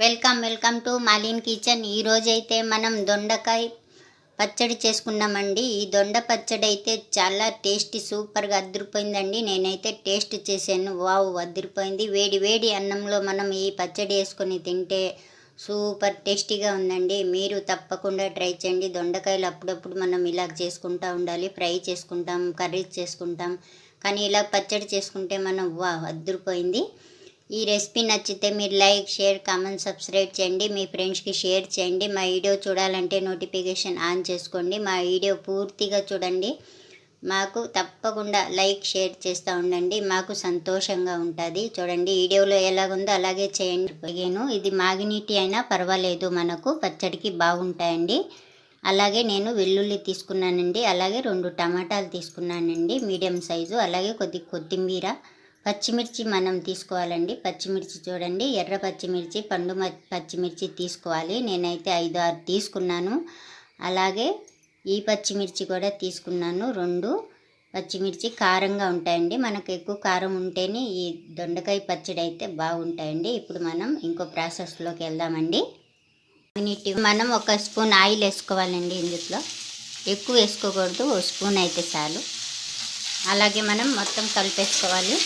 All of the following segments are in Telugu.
Welcome welcome to Malin kitchen. ఈరోజైతే మనం దొండకాయ పచ్చడి చేసుకున్నామండి ఈ దొండ పచ్చడి అయితే చాలా టేస్టీ సూపర్గా అదిరిపోయిందండి నేనైతే టేస్ట్ చేశాను. వావ్ అదిరిపోయింది వేడి వేడి అన్నంలో మనం ఈ పచ్చడి వేసుకొని తింటే సూపర్ టేస్టీగా ఉందండి. మీరు తప్పకుండా ట్రై చేయండి. దొండకాయలు అప్పుడప్పుడు మనం ఇలా చేసుకుంటూ ఉండాలి. ఫ్రై చేసుకుంటాం కర్రీస్ చేసుకుంటాం. కానీ ఇలా పచ్చడి చేసుకుంటే మనం వా అదిరిపోయింది ఈ రెసిపీ నచ్చితే మీరు లైక్ షేర్ కామెంట్ సబ్స్క్రైబ్ చేయండి. మీ ఫ్రెండ్స్కి షేర్ చేయండి. మా వీడియో చూడాలంటే నోటిఫికేషన్ ఆన్ చేసుకోండి. మా వీడియో పూర్తిగా చూడండి. మాకు తప్పకుండా లైక్ షేర్ చేస్తూ ఉండండి. మాకు సంతోషంగా ఉంటుంది. చూడండి వీడియోలో ఎలాగుందో అలాగే చేయండి. అడిగాను ఇది మాగినీటి అయినా పర్వాలేదు. మనకు పచ్చడికి బాగుంటాయండి. అలాగే నేను వెల్లుల్లి తీసుకున్నానండి. అలాగే రెండు టమాటాలు తీసుకున్నానండి. మీడియం సైజు అలాగే కొద్ది కొత్తిమీర. పచ్చిమిర్చి మనం తీసుకోవాలండి. పచ్చిమిర్చి చూడండి. ఎర్ర పచ్చిమిర్చి పండు పచ్చిమిర్చి తీసుకోవాలి. నేనైతే ఐదు ఆరు తీసుకున్నాను. అలాగే ఈ పచ్చిమిర్చి కూడా తీసుకున్నాను. రెండు పచ్చిమిర్చి కారంగా ఉంటాయండి. మనకు ఎక్కువ కారం ఉంటేనే ఈ దొండకాయ పచ్చడి అయితే బాగుంటాయండి. ఇప్పుడు మనం ఇంకో ప్రాసెస్లోకి వెళ్దామండి. నీటి మనం ఒక స్పూన్ ఆయిల్ వేసుకోవాలండి ఇందులో. ఎక్కువ వేసుకోకూడదు. ఓ స్పూన్ అయితే చాలు. అలాగే మనం మొత్తం కలిపేసుకోవాలి.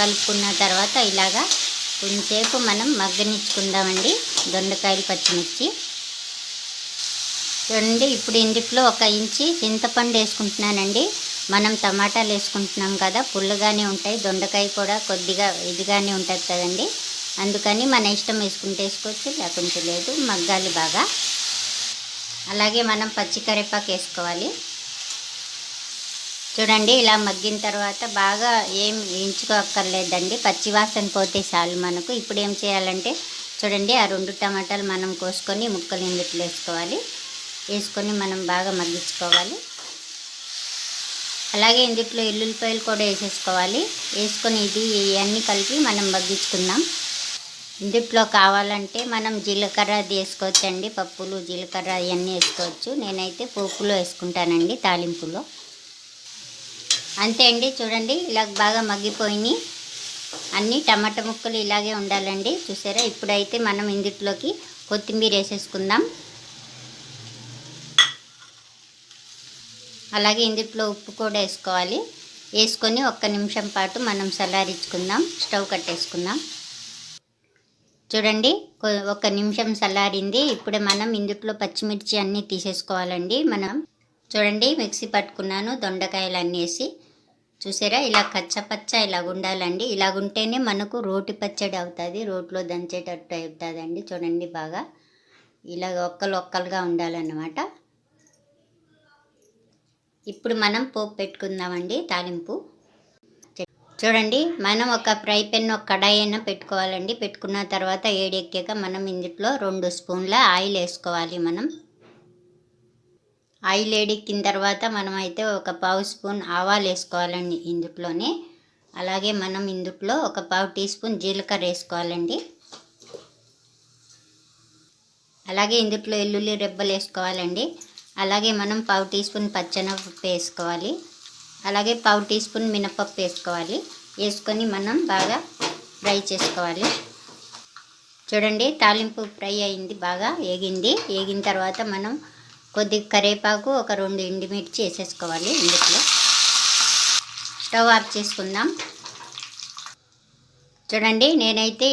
కలుపుకున్న తర్వాత ఇలాగా కొంచెంసేపు మనం మగ్గనిచ్చుకుందామండి. దొండకాయలు పచ్చిమిర్చి. చూడండి ఇప్పుడు ఇందులో ఒక ఇంచి చింతపండు వేసుకుంటున్నానండి. మనం టమాటాలు వేసుకుంటున్నాం కదా పుల్లగానే ఉంటాయి. దొండకాయ కూడా కొద్దిగా ఇదిగానే ఉంటుంది కదండి. అందుకని మన ఇష్టం వేసుకుంటే వేసుకోవచ్చు లేకుంటే లేదు. మగ్గాలి బాగా. అలాగే మనం పచ్చి కరివేపాకు వేసుకోవాలి. చూడండి ఇలా మగ్గిన తర్వాత బాగా ఏం వేయించుకోక్కర్లేదండి. పచ్చివాసన పోతే చాలు మనకు. ఇప్పుడు ఏం చేయాలంటే చూడండి ఆ రెండు టమాటాలు మనం కోసుకొని ముక్కలు ఇందుట్లో వేసుకోవాలి. వేసుకొని మనం బాగా మగ్గించుకోవాలి. అలాగే ఇందుట్లో ఎల్లుల్లిపాయలు కూడా వేసేసుకోవాలి. వేసుకొని ఇది ఇవన్నీ కలిపి మనం మగ్గించుకుందాం. ఇందుట్లో కావాలంటే మనం జీలకర్ర వేసుకోవచ్చండి. పప్పులు జీలకర్ర ఇవన్నీ వేసుకోవచ్చు. నేనైతే పోపులో వేసుకుంటానండి తాలింపులో. అంతే అండి చూడండి ఇలా బాగా మగ్గిపోయినాయి. అన్ని టమాటా ముక్కలు ఇలాగే ఉండాలండి చూసారా? ఇప్పుడైతే మనం ఇందుట్లోకి కొత్తిమీర వేసేసుకుందాం. అలాగే ఇందుట్లో ఉప్పు కూడా వేసుకోవాలి. వేసుకొని ఒక్క నిమిషం పాటు మనం చల్లారించుకుందాం స్టవ్ కట్టేసుకుందాం. చూడండి ఒక నిమిషం చల్లారింది ఇప్పుడు మనం ఇందుట్లో పచ్చిమిర్చి అన్నీ తీసేసుకోవాలండి. మనం చూడండి మిక్సీ పట్టుకున్నాను దొండకాయలు అన్నీ చూసారా? ఇలా కచ్చపచ్చ ఇలా ఉండాలండి ఇలాగుంటేనే మనకు రోటి పచ్చడి అవుతుంది రోట్లో దంచేటట్టు అవుతుందండి. చూడండి బాగా. ఇలా ఒక్కలు ఒక్కలుగా ఉండాలన్నమాట. ఇప్పుడు మనం పోపు పెట్టుకుందామండి తాలింపు. చూడండి మనం ఒక ఫ్రై పెన్ ఒక కడాయి అయినా పెట్టుకోవాలండి. పెట్టుకున్న తర్వాత ఏడెక్కాక మనం ఇందులో రెండు స్పూన్ల ఆయిల్ వేసుకోవాలి మనం. ఆయిల్ ఎడిక్కిన తర్వాత మనం అయితే ఒక పావు స్పూన్ ఆవాలు వేసుకోవాలండి ఇందుట్లోనే. అలాగే మనం ఇందుట్లో ఒక పావు టీ స్పూన్ జీలకర్ర వేసుకోవాలండి. అలాగే ఇందుట్లో ఎల్లుల్లి రెబ్బలు వేసుకోవాలండి. అలాగే మనం పావు టీ స్పూన్ పచ్చనపప్పు వేసుకోవాలి. అలాగే పావు టీ స్పూన్ మినపప్పు వేసుకోవాలి. వేసుకొని మనం బాగా ఫ్రై చేసుకోవాలి. చూడండి తాలింపు ఫ్రై అయింది బాగా ఏగింది ఏగిన తర్వాత మనం కొద్దిగా కరివేపాకు ఒక రెండు ఎండుమిర్చి వేసేసుకోవాలి ఇందులో. స్టవ్ ఆఫ్ చేసుకుందాం. చూడండి నేనైతే